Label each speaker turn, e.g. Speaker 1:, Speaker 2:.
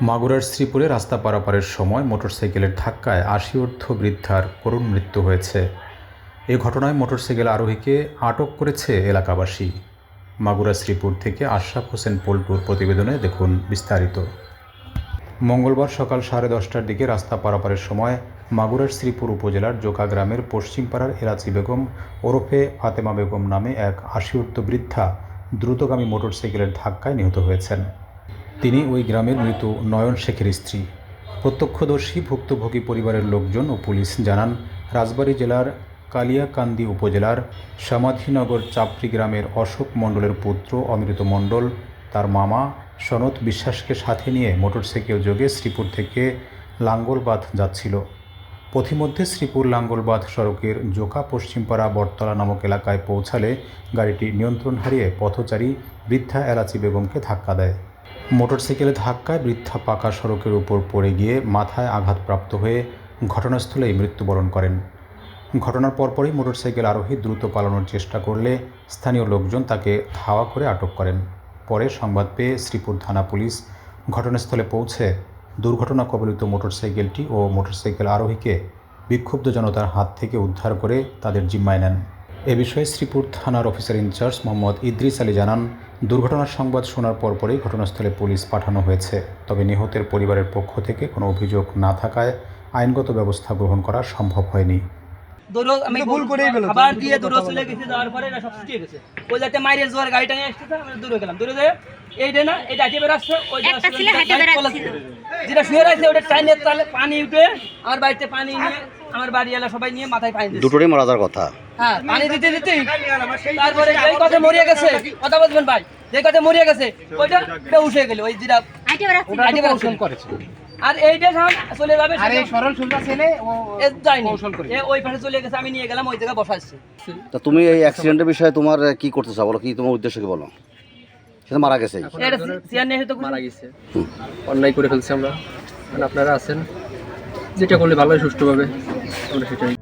Speaker 1: মাগুরার শ্রীপুরে রাস্তা পারাপারের সময় মোটরসাইকেলের ধাক্কায় আশি ঊর্ধ্ব বৃদ্ধার করুণ মৃত্যু হয়েছে। এ ঘটনায় মোটরসাইকেল আরোহীকে আটক করেছে এলাকাবাসী। মাগুরা শ্রীপুর থেকে আশরাফ হোসেন পল্টুর প্রতিবেদনে দেখুন বিস্তারিত। মঙ্গলবার সকাল সাড়ে দশটার দিকে রাস্তা পারাপারের সময় মাগুরার শ্রীপুর উপজেলার জোকা গ্রামের পশ্চিমপাড়ার এলাচি বেগম ওরফে ফাতেমা বেগম নামে এক আশি ঊর্ধ্ব বৃদ্ধা দ্রুতগামী মোটরসাইকেলের ধাক্কায় নিহত হয়েছেন। তিনি ওই গ্রামের মৃত নয়ন শেখের স্ত্রী। প্রত্যক্ষদর্শী ভুক্তভোগী পরিবারের লোকজন ও পুলিশ জানান, রাজবাড়ী জেলার কালিয়াকান্দি উপজেলার সমাধিনগর চাপড়ি গ্রামের অশোক মণ্ডলের পুত্র অমৃত মণ্ডল, তার মামা সনত বিশ্বাসকে সাথে নিয়ে মোটরসাইকেল যোগে শ্রীপুর থেকে লাঙ্গলবাঁধ যাচ্ছিল। পথিমধ্যে শ্রীপুর লাঙ্গলবাঁধ সড়কের জোকা পশ্চিমপাড়া বটতলা নামক এলাকায় পৌঁছালে গাড়িটি নিয়ন্ত্রণ হারিয়ে পথচারী বৃদ্ধা এলাচি বেগমকে ধাক্কা দেয়। মোটরসাইকেলে ধাক্কায় বৃদ্ধা পাকা সড়কের উপর পড়ে গিয়ে মাথায় আঘাতপ্রাপ্ত হয়ে ঘটনাস্থলেই মৃত্যুবরণ করেন। ঘটনার পরপরই মোটরসাইকেল আরোহী দ্রুত পালানোর চেষ্টা করলে স্থানীয় লোকজন তাকে ধাওয়া করে আটক করেন। পরে সংবাদ পেয়ে শ্রীপুর থানা পুলিশ ঘটনাস্থলে পৌঁছে দুর্ঘটনা কবলিত মোটরসাইকেলটি ও মোটরসাইকেল আরোহীকে বিক্ষুব্ধ জনতার হাত থেকে উদ্ধার করে তাদের জিম্মায় নেন। এ বিষয়ে শ্রীপুর থানার officer in charge Mohammad Idris Ali জানান দুর্ঘটনার সংবাদ শোনার পরপরই ঘটনাস্থলে পুলিশ পাঠানো হয়েছে। তবে নিহতের পরিবারের পক্ষ থেকে কোনো অভিযোগ না থাকায় আইনগত ব্যবস্থা গ্রহণ করা সম্ভব হয়নি।
Speaker 2: দৌড়ো আমি
Speaker 3: ভুল করেই ফেলেছো।
Speaker 2: আবার দিয়ে দৌড়ো চলে গেছে যাওয়ার পরে এরা সব ছুটিয়ে গেছে। ওই যাতে মাইরের জোয়ার গাড়িটা নিয়ে আসতেছে আমরা দৌড়ে গেলাম। দৌড়ে যেয়ে এইটা না এইটা হাঁটে বেড়াচ্ছে ওই
Speaker 4: একটা ছেলে হাঁটে বেড়াচ্ছিল।
Speaker 2: যেটা শুয়ে রয়েছে ওটা টাইনের তালে পানি উঠে আমার বাড়িতে পানি নিয়ে আমার বাড়ি এলা সবাই নিয়ে মাথায় পানি দিচ্ছে
Speaker 5: দুটোরই মারা যাওয়ার কথা।
Speaker 2: হ্যাঁ পানি দিতে দিতে তারপরে যেই কথা মরিয়া গেছে কথা বলবেন ভাই যে কথা মরিয়া গেছে ওইটা বেউস হয়ে গেল ওই যেটা
Speaker 4: হাইটে বেড়াচ্ছিল
Speaker 2: হাঁটে
Speaker 3: করেছে।
Speaker 2: আর এইটা যখন চলে যাবে
Speaker 3: আর এই সরল সুন্দর ছেলে ও
Speaker 2: এ যায়নি।
Speaker 3: কৌশল করে।
Speaker 2: ওই পাশে চলে গেছে আমি নিয়ে গেলাম ওই জায়গায় বসাচ্ছি
Speaker 5: তা তুমি এই অ্যাক্সিডেন্টের বিষয়ে তোমার কি করতে চাও বলো কি তোমার উদ্দেশ্য কি বলো? সেটা মারা গেছে।
Speaker 6: মারা গেছে। অন্যায় করে ফেলছি আমরা। আর আপনারা আছেন। যেটা করলে ভালো হয় সুষ্ঠুভাবে আমরা সেটাই